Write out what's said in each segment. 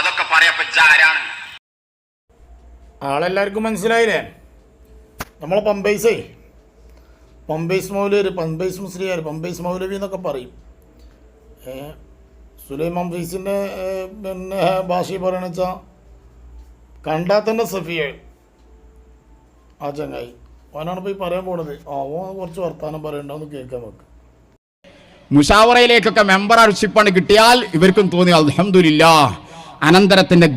അതൊക്കെ പറയാ ആരാണ്? ആളെല്ലാവർക്കും മനസ്സിലായില്ലേ? നമ്മളെ പമ്പൈസേ. പമ്പൈസ് മൗലവി പമ്പൈസ് മുസ്ലിയാർ പമ്പൈസ് മൗലവി എന്നൊക്കെ പറയും. സുലൈമാൻ ഫൈസിന്റെ പിന്നെ ഭാഷയിൽ പറയണ വെച്ചാൽ കണ്ടാൽ തന്നെ സഫിയ. ആ ചങ്ങായി. ഓനാണ് പോയി പറയാൻ പോണത്. ആ ഓ കുറച്ച് വർത്താനം പറയണ്ടെന്ന് കേൾക്കാൻ വെക്ക് മുഷാവറയിലേക്കൊക്കെ മെമ്പർഷിപ്പാണ് കിട്ടിയാൽ ഇവർക്കും തോന്നി അൽഹംദുലില്ല അനന്തരത്തിന്റെ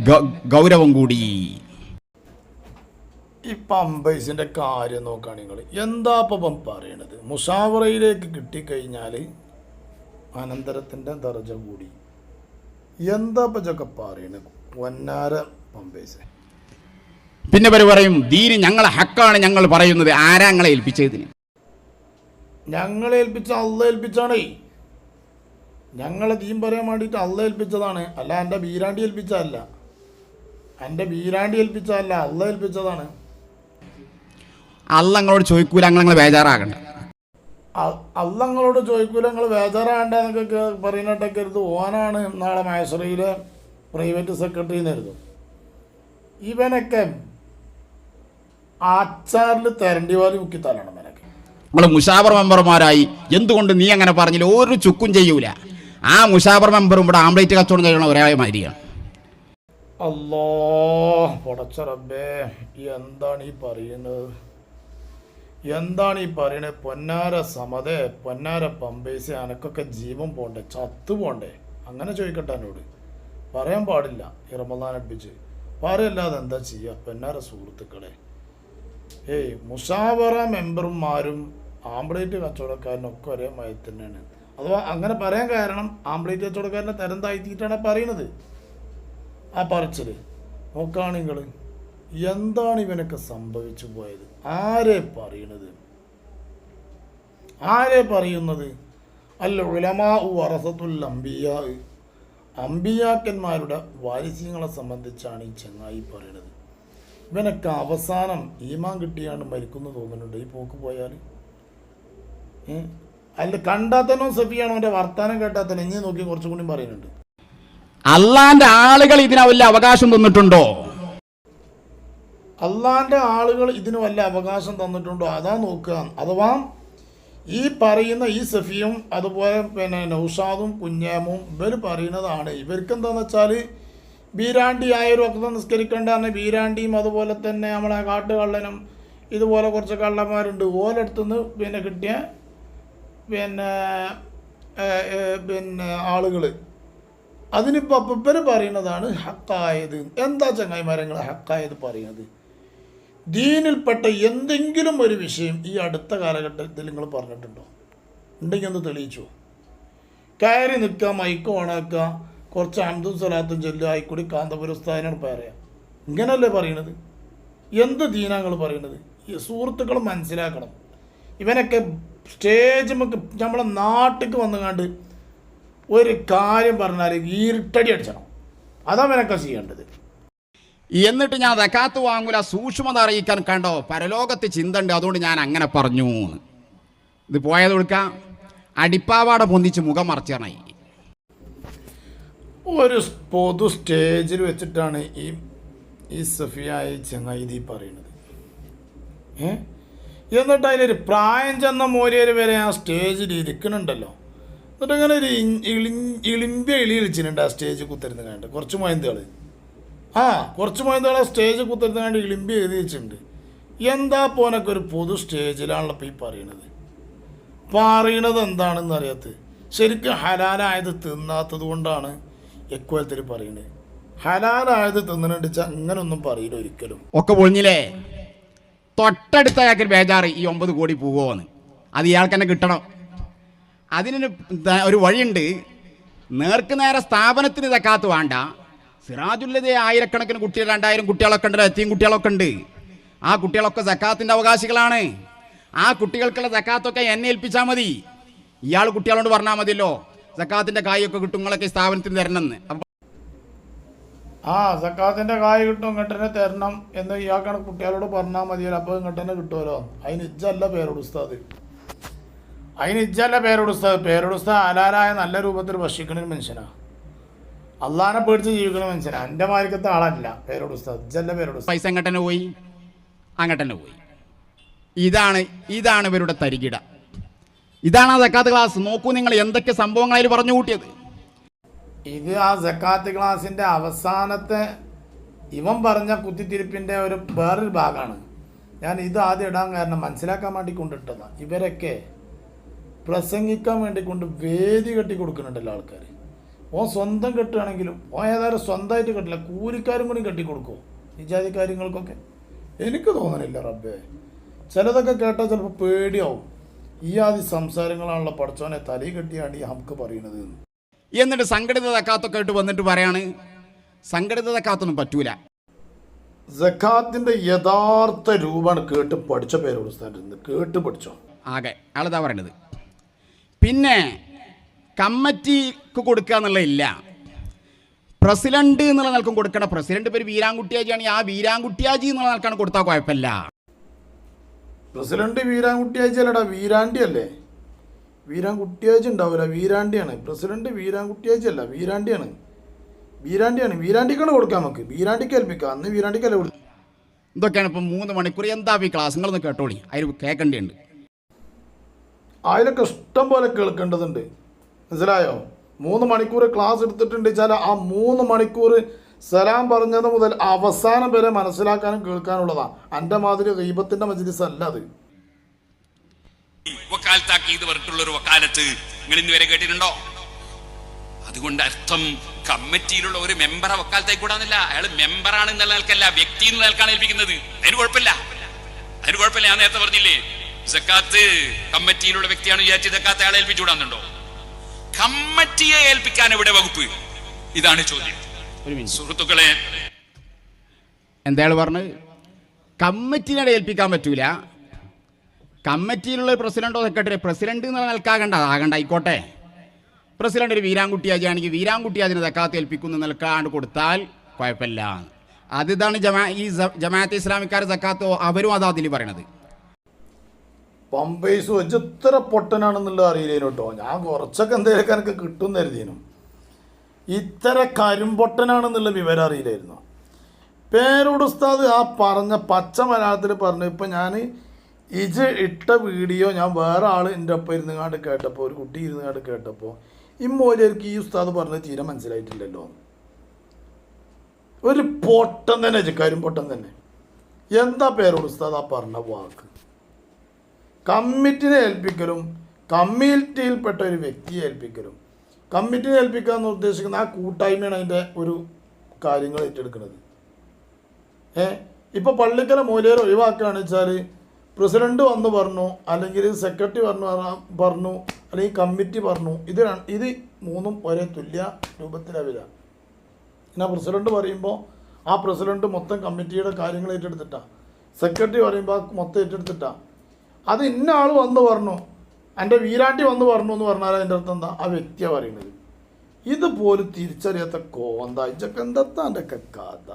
ഗൗരവം കൂടി. ഈ പമ്പൈസിന്റെ കാര്യം നോക്കുകയാണ് നിങ്ങൾ എന്താ ഇപ്പം പറയണത്? മുഷാവറയിലേക്ക് കിട്ടിക്കഴിഞ്ഞാൽ അനന്തരത്തിന്റെ ദർജ കൂടി. എന്താ ഇപ്പം ഇതൊക്കെ പറയണത് വന്നാര പമ്പൈസ്. പിന്നെ ഇവർ പറയും ദീന് ഞങ്ങളെ ഹക്കാണ് ഞങ്ങൾ പറയുന്നത്. ആരാ ഞങ്ങളെ ഏൽപ്പിച്ചതിന് ഞങ്ങളെ ഏൽപ്പിച്ച അള്ള ഏൽപ്പിച്ചാണേ. ഞങ്ങളെ തീം പറയാൻ വേണ്ടിയിട്ട് അള്ള ഏൽപ്പിച്ചതാണ്. അല്ല എന്റെ ബീരാണ്ടി ഏൽപ്പിച്ചതല്ല. എന്റെ ബീരാണ്ടി ഏൽപ്പിച്ചതല്ല അള്ള ഏൽപ്പിച്ചതാണ്. അല്ല ഞങ്ങളോട് ചോദിക്കൂല ഞങ്ങൾ ബേജാറാകണ്ട. അ- അല്ല നിങ്ങളോട് ചോദിക്കൂല നിങ്ങൾ ബേജാറാകണ്ട എന്നൊക്കെ പറയുന്നിട്ടൊക്കെ കരുത് ഓനാണ്. നാളെ മൈസൂറിയിലെ പ്രൈവറ്റ് സെക്രട്ടറി എന്നായിരുന്നു ഇവനൊക്കെ ആച്ചാറിൽ തെരണ്ടി വാലി മുക്കിത്താലാണ് നമ്മൾ മുഷാവർ മെമ്പർമാരായി എന്തുകൊണ്ട് നീ അങ്ങനെ പറഞ്ഞില്ല? ഒരു ചുക്കും ചെയ്യൂല. ആ മുഷാബർ മെമ്പറും ഇവിടെ ആംബ്ലേറ്റ് കച്ചവടം കഴിയുന്ന ഒരേ മാതിരിയാണ് പടച്ച റബ്ബേ എന്താണ് ഈ പറയുന്നത്? എന്താണ് ഈ പറയുന്നത് പൊന്നാര സമതേ പൊന്നാര പമ്പേസ് അനക്കൊക്കെ ജീവൻ പോണ്ടേ ചത്തു പോണ്ടേ? അങ്ങനെ ചോദിക്കട്ടെ എന്നോട്. പറയാൻ പാടില്ല ഈ റമദാൻ അടുപ്പിച്ച് പറയല്ലാതെ എന്താ ചെയ്യുക പൊന്നാര സുഹൃത്തുക്കളെ. ഏയ് മുഷാവറ മെമ്പർമാരും ആംബ്ലേറ്റ് കച്ചവടക്കാരനും ഒക്കെ ഒരേ മയത്തിൽ തന്നെയാണ്. അഥവാ അങ്ങനെ പറയാൻ കാരണം ആംബ്ലേറ്റ് കച്ചവടക്കാരനെ തരം താഴ്ത്തിയിട്ടാണ് പറയുന്നത്. ആ പറച്ചിൽ നോക്കാണ് നിങ്ങൾ എന്താണ് ഇവനൊക്കെ സംഭവിച്ചു പോയത്? ആരെ പറയണത്? ആരെ പറയുന്നത്? അല്ല ഉലമാ വറസത്തുൽ അംബിയ അമ്പിയാക്കന്മാരുടെ വാരിസ്യങ്ങളെ സംബന്ധിച്ചാണ് ഈ ചങ്ങായി പറയുന്നത് ഇവനൊക്കെ അവസാനം ഈമാൻ കിട്ടിയാണ് മരിക്കുന്നു തോന്നുന്നുണ്ട് ഈ പോക്ക് പോയാൽ ഏ കണ്ടാത്തനോ സഫിയാണോ അവന്റെ വർത്താനം കേട്ടാൽ തന്നെ ഇനി നോക്കി കുറച്ചും കൂടി പറയുന്നുണ്ട്. അള്ളാന്റെ ആളുകൾ ഇതിന് വല്ല അവകാശം തന്നിട്ടുണ്ടോ? അള്ളാന്റെ ആളുകൾ ഇതിന് വല്ല അവകാശം തന്നിട്ടുണ്ടോ? അതാ നോക്കുക. അഥവാ ഈ പറയുന്ന ഈ സഫിയും അതുപോലെ പിന്നെ നൗഷാദും കുഞ്ഞാമും ഇവർ പറയുന്നതാണ്. ഇവർക്ക് എന്താന്ന് വെച്ചാൽ ബീരാണ്ടി ആയിരം ഒക്കെ നിസ്കരിക്കേണ്ടാണ് ബീരാണ്ടിയും അതുപോലെ തന്നെ നമ്മളെ കാട്ടുകള്ളനും ഇതുപോലെ കുറച്ച് കള്ളന്മാരുണ്ട്. ഓലടുത്തുനിന്ന് പിന്നെ കിട്ടിയ പിന്നെ പിന്നെ ആളുകൾ അതിനിപ്പോൾ അപ്പപ്പര് പറയുന്നതാണ് ഹക്കായത് എന്താ ചങ്ങായിമാരങ്ങൾ ഹക്കായത് പറയുന്നത്? ദീനിൽപ്പെട്ട എന്തെങ്കിലും ഒരു വിഷയം ഈ അടുത്ത കാലഘട്ടത്തിൽ നിങ്ങൾ പറഞ്ഞിട്ടുണ്ടോ? ഉണ്ടെങ്കിൽ ഒന്ന് തെളിയിച്ചോ? കയറി നിൽക്കുക മൈക്ക് ഓണാക്കുക കുറച്ച് അമ്പതും സ്ഥലത്തും ചെല്ലുക ആയിക്കൂടി കാന്തപുരസ്ഥാനാണ് പറയാം. ഇങ്ങനല്ലേ പറയണത്? എന്ത് ദീനാങ്ങൾ പറയണത് സുഹൃത്തുക്കൾ മനസ്സിലാക്കണം. ഇവനൊക്കെ സ്റ്റേജ് നമുക്ക് നമ്മളെ നാട്ടിലേക്ക് വന്നുകാണ്ട് ഒരു കാര്യം പറഞ്ഞാൽ ഈർട്ടടി അടിച്ചണം. അതാ ഇവനൊക്കെ ചെയ്യേണ്ടത്. എന്നിട്ട് ഞാൻ ദക്കാത്ത് വാങ്ങൂല സൂക്ഷ്മത അറിയിക്കാൻ കണ്ടോ? പരലോകത്ത് ചിന്തണ്ട് അതുകൊണ്ട് ഞാൻ അങ്ങനെ പറഞ്ഞു ഇത് പോയത് കൊടുക്കാം അടിപ്പാവാട പൊന്തിച്ച് മുഖം മറച്ചണായി ഒരു പൊതു സ്റ്റേജിൽ വെച്ചിട്ടാണ് ഈ ഈ സഫിയായ ചങ്ങായി ഈ പറയുന്നത്. ഏ? എന്നിട്ട് അതിലൊരു പ്രായം ചെന്ന മോരിയർ വരെ ആ സ്റ്റേജിൽ ഇരിക്കണുണ്ടല്ലോ. എന്നിട്ട് ഇങ്ങനെ ഒരു ഇളിമ്പ്യ ഇളി- ഇളിമ്പിയ ഇളി വിളിച്ചിട്ടുണ്ട് ആ സ്റ്റേജ് കുത്തരുന്ന കണ്ട്. കുറച്ച് മൊയന്തുകൾ. ആ കുറച്ച് മൊയന്തുകൾ ആ സ്റ്റേജ് കുത്തരുന്ന കണ്ട് ഇളിമ്പ്യ എഴുതി വെച്ചിട്ടുണ്ട്. എന്താ പോനൊക്കെ ഒരു പൊതു സ്റ്റേജിലാണല്ലോ ഈ പറയണത്? പറയണത് എന്താണെന്ന് അറിയാത്തത് ശരിക്കും ഹലാലായത് തിന്നാത്തത് കൊണ്ടാണ് എക്കോലത്തിൽ പറയുന്നത് ഹലാലായത് അങ്ങനെ ഒന്നും പറയില്ല ഒരിക്കലും. ഒക്കെ പൊളിഞ്ഞില്ലേ? തൊട്ടടുത്ത അയാൾക്ക് ബേജാറ് ഈ ഒമ്പത് കോടി പോകുമോന്ന് അത് ഇയാൾക്ക് തന്നെ കിട്ടണം. അതിനൊരു ഒരു വഴിയുണ്ട്. നേർക്ക് നേരെ സ്ഥാപനത്തിന് തക്കാത്ത് വേണ്ട. സിറാജുല്ലത് ആയിരക്കണക്കിന് കുട്ടികൾ രണ്ടായിരം കുട്ടികളൊക്കെ ഉണ്ട് എത്തിയും കുട്ടികളൊക്കെ ഉണ്ട്. ആ കുട്ടികളൊക്കെ സക്കാത്തിന്റെ അവകാശികളാണ്. ആ കുട്ടികൾക്കുള്ള സക്കാത്തൊക്കെ എന്നെ ഏൽപ്പിച്ചാൽ മതി. ഇയാൾ കുട്ടികളോട് പറഞ്ഞാൽ മതിയല്ലോ. സക്കാത്തിന്റെ കായൊക്കെ കിട്ടും സ്ഥാപനത്തിന് തരണമെന്ന്. അപ്പം ആ സക്കാത്തിന്റെ കായ് കിട്ടും ഇങ്ങോട്ടന്നെ തരണം എന്ന് ഇയാൾക്കാണ് കുട്ടികളോട് പറഞ്ഞാൽ മതിയല്ലോ. അപ്പോൾ ഇങ്ങോട്ടന്നെ കിട്ടുമല്ലോ അതിന് ഇജ്ജല്ല പേരോട് ഉസ്താദ്. അതിന് ഇജ്ജല്ല പേരോട് ഉസ്താദ്. ഉസ്താദ് ഹലാലായ നല്ല രൂപത്തിൽ ഭക്ഷിക്കുന്ന ഒരു മനുഷ്യനാ. അള്ളാനെ പേടിച്ച് ജീവിക്കുന്ന മനുഷ്യനാ. എന്റെ മാർക്കത്തെ ആളല്ല പേരോട് ഉസ്താദ്. ഇജ്ജല്ല പേരോട് പൈസ അങ്ങട്ടന്നെ തന്നെ പോയി? അങ്ങോട്ട് തന്നെ പോയി. ഇതാണ് ഇതാണ് ഇവരുടെ തരികിട. ഇതാണ് ആ ക്ലാസ്. നോക്കൂ നിങ്ങൾ എന്തൊക്കെ സംഭവങ്ങളായാലും പറഞ്ഞു കൂട്ടിയത്. ഇത് ആ ജക്കാത്ത് ക്ലാസിന്റെ അവസാനത്തെ ഇവൻ പറഞ്ഞ കുത്തിത്തിരിപ്പിന്റെ ഒരു വേറൊരു ഭാഗമാണ് ഞാൻ ഇത് ആദ്യം ഇടാൻ കാരണം മനസ്സിലാക്കാൻ വേണ്ടി കൊണ്ടിട്ടതാണ് ഇവരൊക്കെ പ്രസംഗിക്കാൻ വേണ്ടി കൊണ്ട് വേദി കെട്ടി കൊടുക്കുന്നുണ്ടല്ലോ ആൾക്കാർ ഓ സ്വന്തം കെട്ടുകയാണെങ്കിലും ഓൻ ഏതായാലും സ്വന്തമായിട്ട് കെട്ടില്ല കൂലിക്കാരും കൂടി കെട്ടി കൊടുക്കുമോ നിജാതി കാര്യങ്ങൾക്കൊക്കെ? എനിക്ക് തോന്നുന്നില്ല റബ്ബേ. ചിലതൊക്കെ കേട്ടാൽ ചിലപ്പോൾ പേടിയാവും. ഈ ആദ്യ സംസാരങ്ങളാണല്ലോ പഠിച്ചോനെ തലയിൽ കെട്ടിയാണ് ഈ നമുക്ക് പറയണത് എന്ന്. എന്നിട്ട് സംഘടിത തക്കാത്തൊക്കെ ആയിട്ട് വന്നിട്ട് പറയാണ് സംഘടിത തക്കാത്തൊന്നും പറ്റൂല. സക്കാത്തിന്റെ യഥാർത്ഥ രൂപമാണ് കേട്ട് പഠിച്ച പേരോട് സ്ഥാനത്ത് കേട്ട് പഠിച്ചോ? ആകെ ആളിതാ പറയണത്. പിന്നെ കമ്മിറ്റിക്ക് കൊടുക്കുക എന്നുള്ളതില്ല പ്രസിഡന്റ് എന്നുള്ള നിലക്കും കൊടുക്കണം പ്രസിഡന്റ് പേര് വീരാൻകുട്ടിയാജിയാണ് ആ വീരാൻകുട്ടിയാജി എന്നുള്ള നിലക്കാണ് കൊടുത്താൽ കുഴപ്പമില്ല. പ്രസിഡന്റ് വീരാൻകുട്ടിയാജി അല്ലടാ വീരാണ്ടി അല്ലേ? വീരാൻകുട്ടിയാജി ഉണ്ടാവില്ല വീരാണ്ടിയാണ്. പ്രസിഡന്റ് വീരാൻകുട്ടിയാജി അല്ല വീരാണ്ടിയാണ്. വീരാണ്ടിയാണ്. വീരാണ്ടിക്കാണ് കൊടുക്കാം നമുക്ക്. വീരാണ്ടിക്ക് ഏൽപ്പിക്കാം. അന്ന് വീരാണ്ടിക്കല്ല കൊടുത്തു എന്തൊക്കെയാണ് ഇപ്പം മൂന്ന് മണിക്കൂർ. എന്താ ഈ ക്ലാസ് നിങ്ങളൊന്ന് കേട്ടോളി. അതിൽ കേൾക്കേണ്ടിയുണ്ട് അതിലൊക്കെ ഇഷ്ടം പോലെ കേൾക്കേണ്ടതുണ്ട്. മനസ്സിലായോ? മൂന്ന് മണിക്കൂർ ക്ലാസ് എടുത്തിട്ടുണ്ട് വെച്ചാൽ ആ മൂന്ന് മണിക്കൂർ സലാം പറഞ്ഞത് മുതൽ അവസാനം വരെ മനസ്സിലാക്കാനും കേൾക്കാനുള്ളതാണ് എന്റെ മാതിരി ദൈവത്തിന്റെ മജ്ലിസ് അല്ല അത്. വക്കാലത്താക്കി ഇത് പറഞ്ഞിട്ടുള്ള ഒരു വക്കാലത്ത് നിങ്ങൾ ഇന്ന് വരെ കേട്ടിട്ടുണ്ടോ? അതുകൊണ്ട് അർത്ഥം കമ്മിറ്റിയിലുള്ള ഒരു മെമ്പറെ വക്കാലത്തായി കൂടാന്നില്ല. അയാൾ മെമ്പറാണ് എന്നുള്ള നിലക്കല്ല. വ്യക്തി എന്ന നിലക്കാണ് ഏൽപ്പിക്കുന്നത്. അതിന് കുഴപ്പമില്ല. അതിന് കുഴപ്പമില്ല. ഞാൻ നേരത്തെ പറഞ്ഞില്ലേ? സക്കാത്ത് കമ്മിറ്റിയിലുള്ള വ്യക്തിയാണ് വിചാരിച്ച് സക്കാത്ത് അയാളെ ഏൽപ്പിച്ചു കൂടാന്നുണ്ടോ കമ്മിറ്റിയെ ഏൽപ്പിക്കാൻ ഇവിടെ വകുപ്പ്? ഇതാണ് ചോദ്യം. സുഹൃത്തുക്കളെ എന്തായാലും പറഞ്ഞത്? കമ്മിറ്റിനെ ഏൽപ്പിക്കാൻ പറ്റൂല. കമ്മിറ്റിയിലുള്ള പ്രസിഡന്റോ സെക്രട്ടറി പ്രസിഡന്റ് എന്ന് നിൽക്കാകണ്ട ആകണ്ട ആയിക്കോട്ടെ. പ്രസിഡന്റ് ഒരു വീരാൻകുട്ടിയാജി ആണെങ്കിൽ വീരാൻകുട്ടിയാജിനെ തക്കാത്ത് ഏൽപ്പിക്കുന്നു നിൽക്കാണ്ട് കൊടുത്താൽ കുഴപ്പമില്ല. അത് ഇതാണ് ജമാ ഈ ജമാഅത്ത് ഇസ്ലാമിക്കാർ സക്കാത്തോ അവരും അതാ അതിൽ പറയണത്. പമ്പൈസ് വെച്ച് ഇത്ര പൊട്ടനാണെന്നുള്ളത് അറിയില്ലേനു കേട്ടോ. ഞാൻ കുറച്ചൊക്കെ എന്തെങ്കിലുമൊക്കെ എനിക്ക് കിട്ടും കരുതിയേനും ഇത്ര കരിമ്പൊട്ടനാണെന്നുള്ള വിവരം അറിയില്ലായിരുന്നു. പേരോട് ഉസ്താദ് ആ പറഞ്ഞ പച്ച മലയാളത്തിൽ പറഞ്ഞു ഇപ്പം ഞാൻ ഇജ് ഇട്ട വീഡിയോ ഞാൻ വേറെ ആൾ എന്റെ ഒപ്പം ഇരുന്ന് കണ്ട് കേട്ടപ്പോൾ ഒരു കുട്ടി ഇരുന്ന് കണ്ട് കേട്ടപ്പോൾ ഇമ്മോലിയർക്ക് ഈ ഉസ്താദ് പറഞ്ഞത് തീരെ മനസ്സിലായിട്ടില്ലല്ലോ. ഒരു പൊട്ടം തന്നെ ഇജ്ജ്, പൊട്ടം തന്നെ. എന്താ പേരോട് ഉസ്താദ് ആ പറഞ്ഞ വാക്ക്? കമ്മിറ്റിനെ ഏൽപ്പിക്കലും കമ്മിറ്റിയിൽപ്പെട്ട ഒരു വ്യക്തിയെ ഏൽപ്പിക്കലും. കമ്മിറ്റിനെ ഏൽപ്പിക്കുക എന്ന് ഉദ്ദേശിക്കുന്ന ആ കൂട്ടായ്മയാണ് അതിന്റെ ഒരു കാര്യങ്ങൾ ഏറ്റെടുക്കുന്നത്. ഏ? ഇപ്പോൾ പള്ളിക്കല മൂലയിൽ ഒഴിവാക്കുകയാണെന്ന് വെച്ചാൽ പ്രസിഡന്റ് വന്ന് പറഞ്ഞു അല്ലെങ്കിൽ സെക്രട്ടറി പറഞ്ഞു പറഞ്ഞു അല്ലെങ്കിൽ കമ്മിറ്റി പറഞ്ഞു ഇത് ഇത് മൂന്നും ഒരേ തുല്യ രൂപത്തിലാണ് പിന്നെ പ്രസിഡന്റ് പറയുമ്പോൾ ആ പ്രസിഡന്റ് മൊത്തം കമ്മിറ്റിയുടെ കാര്യങ്ങൾ ഏറ്റെടുത്തിട്ടാണ് സെക്രട്ടറി പറയുമ്പോൾ മൊത്തം ഏറ്റെടുത്തിട്ടാണ് അത് ഇന്ന ആൾ വന്ന് പറഞ്ഞു എന്റെ വീരാട്ടി വന്ന് പറഞ്ഞു എന്ന് പറഞ്ഞാൽ അതിന്റെ അർത്ഥം എന്താ? ആ വ്യക്തിയാണ് പറയുന്നത്. ഇതുപോലും തിരിച്ചറിയാത്ത കോന്ത എന്റെ ഒക്കെ കഥ?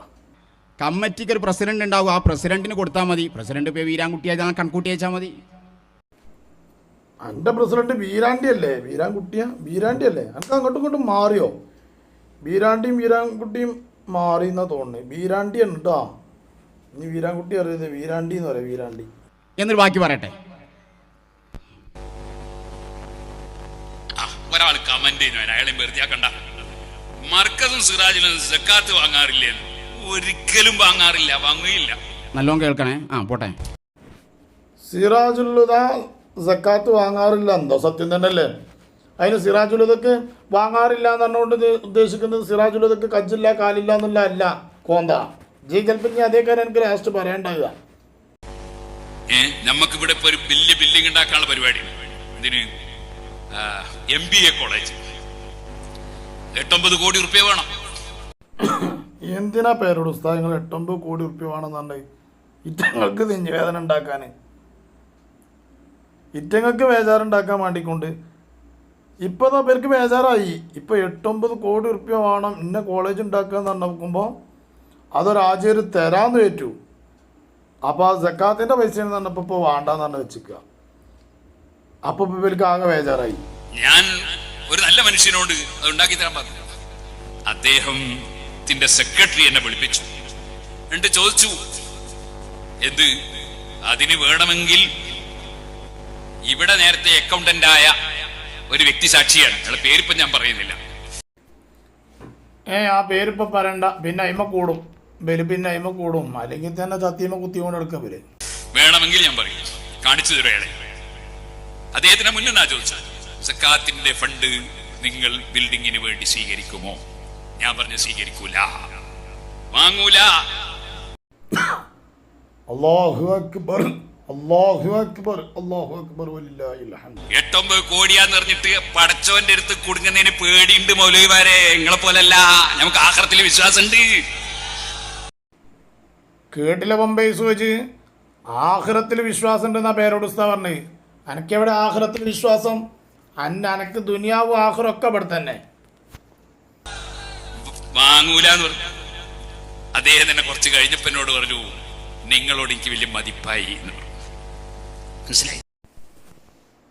കമ്മിറ്റിക്ക് ഒരു പ്രസിഡന്റ് ഉണ്ടാവും ആ പ്രസിഡന്റിന് കൊടുത്താൽ മതി. പ്രസിഡന്റ് ഇപ്പോൾ വീരാൻകുട്ടിയാജാണ് കൺകൂട്ടി അയച്ചാൽ മതി. എന്റെ പ്രസിഡന്റ് വീരാണ്ടി അല്ലേ വീരാൻകുട്ടിയാ? വീരാണ്ടി അല്ലേ എനിക്ക് അങ്ങോട്ടും ഇങ്ങോട്ടും മാറിയോ? വീരാണ്ടിയും വീരാൻകുട്ടിയും മാറി എന്നാ തോന്നുന്നത് വീരാണ്ടി കേട്ടോ ഇനി വീരാൻകുട്ടി അറിയത് വീരാണ്ടി എന്ന് പറയാം വീരാണ്ടി. എന്നൊരു ബാക്കി പറയട്ടെ. ആ, ഒരാൾ കമന്റ് ചെയ്യുന്നു. അയാളെ വെറുതെ ആക്കണ്ട. മർക്കസും സിറാജിലും സക്കാത്ത് വാങ്ങാറില്ലേ ഒരിക്കലും വാങ്ങാറില്ല വാങ്ങുകയില്ല. നല്ലോണം കേൾക്കണേ. ആ പോട്ടെ. സിറാജുല്ലുദ സക്കാത്ത് വാങ്ങാറില്ല എന്തോ സത്യം തന്നെ അല്ലേ അതിന് സിറാജുലുദക്ക് വാങ്ങാറില്ല എന്ന് പറഞ്ഞുകൊണ്ട് ഉദ്ദേശിക്കുന്നത് സിറാജുലുദക്ക് കജ്ജില്ല കാലില്ല എന്നുള്ള അല്ല. കോന്ത. ജി കൽപ്പിന് അതേ കാര്യം എനിക്ക് ലാസ്റ്റ് പറയണ്ടാവുക ഏ നമുക്കിവിടെ ഇപ്പോൾ ഒരു ബില്ല് ബിൽഡിംഗ് ഉണ്ടാക്കാനുള്ള പരിപാടി. ഇതിന് എം ബി എ കോളേജ് എട്ടൊമ്പത് കോടി റുപ്യ വേണം. എന്തിനാ പേരോട് പുസ്തകങ്ങൾ എട്ടൊമ്പത് കോടി ഉറുപ്പ്യ വേണമെന്നുണ്ടെങ്കിൽ ഇറ്റങ്ങൾക്ക് നെഞ്ചുവേദന ഉണ്ടാക്കാൻ. ഇറ്റങ്ങൾക്ക് വേചാറുണ്ടാക്കാൻ വേണ്ടിക്കൊണ്ട്. ഇപ്പോൾ പേർക്ക് വേചാറായി ഇപ്പോൾ എട്ടൊമ്പത് കോടി ഉറുപ്പ്യ വേണം ഇന്ന കോളേജ് ഉണ്ടാക്കുക എന്ന് നോക്കുമ്പോൾ അതൊരാചാര്യ തരാമെന്ന് ഏറ്റു. അപ്പോൾ ആ ജക്കാത്തിന്റെ പൈസ പറഞ്ഞപ്പോൾ ഇപ്പോൾ വേണ്ടാന്ന് പറഞ്ഞ് വെച്ചിക്കുക. അപ്പോൾ ഇപ്പോൾ ഇവർക്ക് ആകെ വേചാറായി ഞാൻ ഒരു നല്ല മനുഷ്യനോട് അത് ഉണ്ടാക്കി തരാൻ പറഞ്ഞു അദ്ദേഹത്തിന്റെ സെക്രട്ടറി എന്നെ വിളിപ്പിച്ചു. എന്നിട്ട് ചോദിച്ചു എന്ത്? അതിന് വേണമെങ്കിൽ ഇവിടെ നേരത്തെ അക്കൗണ്ടന്റ് ആയ ഒരു വ്യക്തി സാക്ഷിയാണ്. അയാളെ പേരിപ്പം ഞാൻ പറയുന്നില്ല. ഏ ആ പേരിപ്പോ പറയണ്ട. പിന്നെ അയിമ കൂടും. ബലി പിന്നെ അയിമ കൂടും. അല്ലെങ്കിൽ തന്നെ സത്യമ കുത്തിക്കൊണ്ട് എടുക്കുക ഇവർ. വേണമെങ്കിൽ ഞാൻ പറയും. കാണിച്ചു തരും അയാളെ. അദ്ദേഹത്തിന് മുന്നിൽ ചോദിച്ചാൽ സക്കാത്തിന്റെ ഫണ്ട് നിങ്ങൾ ബിൽഡിങ്ങിന് വേണ്ടി സ്വീകരിക്കുമോ? ഞാൻ പറഞ്ഞു സ്വീകരിക്കൂല. വാങ്ങൂല. അള്ളാഹു അക്ബർ അള്ളാഹു അക്ബർ അള്ളാഹു അക്ബർ. എട്ടൊമ്പത് കോടിയാന്ന് പറഞ്ഞിട്ട് പടച്ചവന്റെ അടുത്ത് കുടുങ്ങുന്നതിന് പേടിയുണ്ട് മൗലവിമാരെ. നിങ്ങളെ പോലല്ല. നമുക്ക് ആഹ്റത്തിൽ വിശ്വാസമുണ്ട്. കേട്ടില്ല പമ്പൈസ് വെച്ച് ആഹ്റത്തിൽ വിശ്വാസം ഉണ്ടെന്നാ പേരോട് ഉസ്താ പറഞ്ഞ്. അനക്കെവിടെ ആഹ്റത്തിൽ വിശ്വാസം? അന്ന അനക്ക് ദുനിയാവും ആഹ്റൊക്കെ അവിടെ ഇവിടെ തന്നെ വാങ്ങൂല എന്ന് പറഞ്ഞു. അദ്ദേഹം തന്നെ കുറച്ച് കഴിഞ്ഞപ്പോ എന്നോട് പറഞ്ഞു നിങ്ങളോട് എനിക്ക് വലിയ മതിപ്പായി എന്ന് പറഞ്ഞു. മനസ്സിലായി?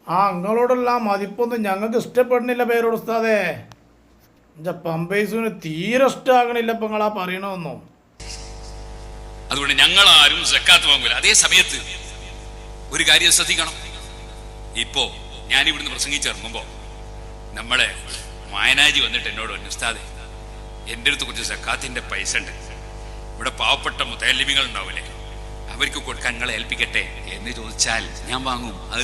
ആ നിങ്ങളോടുള്ള ആ മതിപ്പൊന്നും ഞങ്ങൾക്ക് ഇഷ്ടപ്പെടുന്നില്ല പേരോട് ഉസ്താദേ. എന്റെ പമ്പേസുവിന് തീരെ ഇഷ്ടമാകണില്ല ഇപ്പൊ നിങ്ങളാ പറയണമെന്നും അതുകൊണ്ട് ഞങ്ങൾ ആരും സക്കാത്ത് വാങ്ങൂല. അതേ സമയത്ത് ഒരു കാര്യം ശ്രദ്ധിക്കണം. ഇപ്പോ ഞാൻ ഇവിടുന്ന് പ്രസംഗിച്ചിറങ്ങുമ്പോ നമ്മളെ മായനാജി വന്നിട്ട് എന്നോട് പറഞ്ഞു ഉസ്താദെ എന്റെ അടുത്ത് കുറച്ച് സക്കാത്തിന്റെ പൈസ ഉണ്ട്. ഇവിടെ പാവപ്പെട്ട മുതലിമികൾ ഉണ്ടാവില്ലേ അവർക്ക് കൊടുക്കാൻ നിങ്ങളെ ഏൽപ്പിക്കട്ടെ എന്ന് ചോദിച്ചാൽ ഞാൻ വാങ്ങും. അത്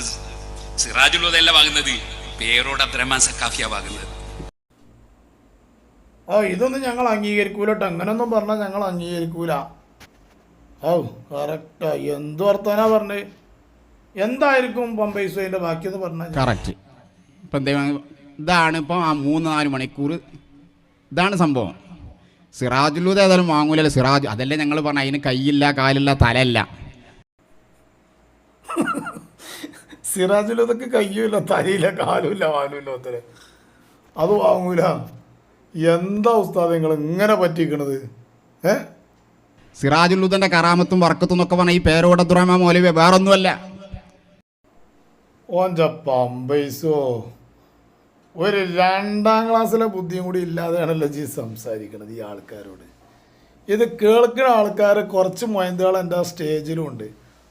സിറാജുള്ളതല്ല വാങ്ങുന്നത്. പേരോട് അബ്ദുറഹ്മാൻ സക്കാഫിയ വാങ്ങുന്നത്. ഓ ഇതൊന്നും ഞങ്ങൾ അംഗീകരിക്കൂല കേട്ടോ അങ്ങനൊന്നും പറഞ്ഞാൽ ഞങ്ങൾ അംഗീകരിക്കൂല. ഓ കറക്റ്റാ എന്ത് വർത്താനാ പറഞ്ഞത് എന്തായിരിക്കും പമ്പൈസ് അതിന്റെ ബാക്കിയെന്ന് പറഞ്ഞാൽ കറക്റ്റ് ഇപ്പം ഇതാണ് ഇപ്പം ആ മൂന്ന് നാല് മണിക്കൂർ ഇതാണ് സംഭവം. സിറാജുലൂത ഏതായാലും വാങ്ങൂലല്ലോ. സിറാജ് അതല്ലേ ഞങ്ങൾ പറഞ്ഞ അതിന് കൈയില്ല കാലില്ല തലയില്ല. സിറാജുലൂതക്ക് കയ്യൂല തലയില്ല കാലുമില്ല വാലുമില്ല ഒത്തരെ. അത് വാങ്ങൂല. എന്താ ഉസ്താദ് നിങ്ങൾ ഇങ്ങനെ പറ്റിക്കണത്? ഏ? സിറാജുലുദന്റെ കറാമത്തും വർക്കത്തും എന്നൊക്കെ പറഞ്ഞ ഈ പേരോടെ അബ്ദുറഹ്മാൻ മൗലവി വേറൊന്നുമല്ല. ഓന്റെ പമ്പൈസോ. ഒരു രണ്ടാം ക്ലാസ്സിലെ ബുദ്ധിയും കൂടി ഇല്ലാതെയാണല്ലോ ജി സംസാരിക്കണത് ഈ ആൾക്കാരോട്. ഇത് കേൾക്കുന്ന ആൾക്കാർ കുറച്ച് മൊയന്തുകൾ എന്റെ ആ സ്റ്റേജിലും ഉണ്ട്.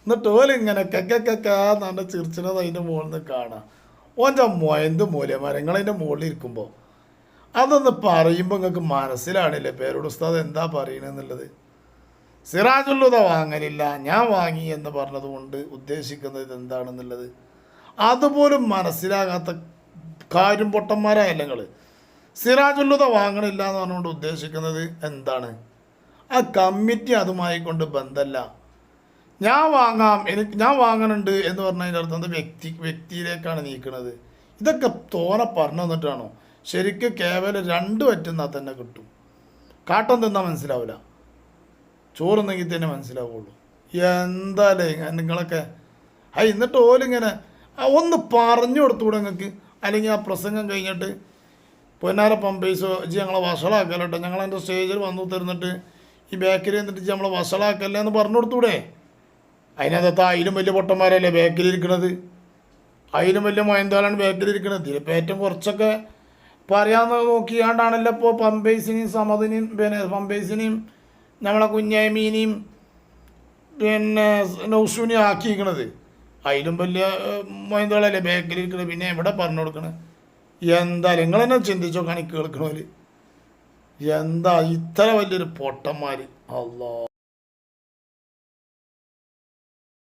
എന്നിട്ട് ഓലിങ്ങനെ ഇങ്ങനെ കെക്കാന്ന് ചിരിച്ചണത് അതിന്റെ മുകളിൽ നിന്ന് കാണാം. ഓന്റെ മൊയന്ത് മൂലമരങ്ങൾ അതിന്റെ മുകളിൽ ഇരിക്കുമ്പോൾ അതൊന്ന് പറയുമ്പോൾ നിങ്ങൾക്ക് മനസ്സിലാണില്ലേ പേരോട് ഉസ്താദ് എന്താ പറയണെന്നുള്ളത് സിറാജുല്ലുത വാങ്ങലില്ല ഞാൻ വാങ്ങി എന്ന് പറഞ്ഞതുകൊണ്ട് ഉദ്ദേശിക്കുന്നത് എന്താണെന്നുള്ളത് അതുപോലും മനസ്സിലാകാത്ത കാര്യം പൊട്ടന്മാരായ നിങ്ങൾ സിറാജുല്ലുത വാങ്ങണില്ല എന്ന് പറഞ്ഞുകൊണ്ട് ഉദ്ദേശിക്കുന്നത് എന്താണ്? ആ കമ്മിറ്റി അതുമായി കൊണ്ട് ബന്ധമല്ല ഞാൻ വാങ്ങാം എനിക്ക് ഞാൻ വാങ്ങണുണ്ട് എന്ന് പറഞ്ഞതിന്റെ അർത്ഥം അത് വ്യക്തി വ്യക്തിയിലേക്കാണ് നീക്കുന്നത് ഇതൊക്കെ തോനെ പറഞ്ഞു തന്നിട്ടാണോ? ശരിക്കും കേവലം രണ്ട് പറ്റുന്നാൽ തന്നെ കിട്ടും. കാട്ടം തിന്നാൽ മനസ്സിലാവില്ല ചോറുന്നെങ്കിൽ തന്നെ മനസ്സിലാവുള്ളൂ. എന്തായാലേ നിങ്ങളൊക്കെ? ആ എന്നിട്ട് ഓലിങ്ങനെ ഒന്ന് പറഞ്ഞു കൊടുത്തുകൂടെ നിങ്ങൾക്ക്? അല്ലെങ്കിൽ ആ പ്രസംഗം കഴിഞ്ഞിട്ട് പൊന്നാര പമ്പേസോ ഇജ്ജ് ഞങ്ങളെ വഷളാക്കല്ലോ ഞങ്ങൾ എന്റെ സ്റ്റേജിൽ വന്നു തരുന്നിട്ട് ഈ ബേക്കറി എന്നിട്ട് നമ്മളെ വഷളാക്കല്ലേ എന്ന് പറഞ്ഞു കൊടുത്തൂടെ അതിനകത്ത് അതിലും വലിയ പൊട്ടന്മാരല്ലേ ബേക്കറി ഇരിക്കണത്? അതിലും വലിയ മയന്താലാണ് ബേക്കറി ഇരിക്കണത്? ഇതിലിപ്പോൾ ഏറ്റവും കുറച്ചൊക്കെ പറയാമെന്ന് നോക്കിയാണ്ടാണല്ലോ ഇപ്പോൾ പമ്പേസിനെയും സമതിനെയും പിന്നെ പമ്പേസിനെയും നമ്മളെ കുഞ്ഞായ്മീനെയും പിന്നെ നൗസുവിനെയും ആക്കിയിരിക്കണത്. അതിലും വലിയ മൊയന്തകളല്ലേ ബേക്കറി ഇരിക്കണത്? പിന്നെ എവിടെ പറഞ്ഞു കൊടുക്കണത് എന്താ നിങ്ങൾ തന്നെ ചിന്തിച്ചോ കണി കേൾക്കണവർ എന്താ ഇത്ര വലിയൊരു പൊട്ടന്മാർ അല്ലോ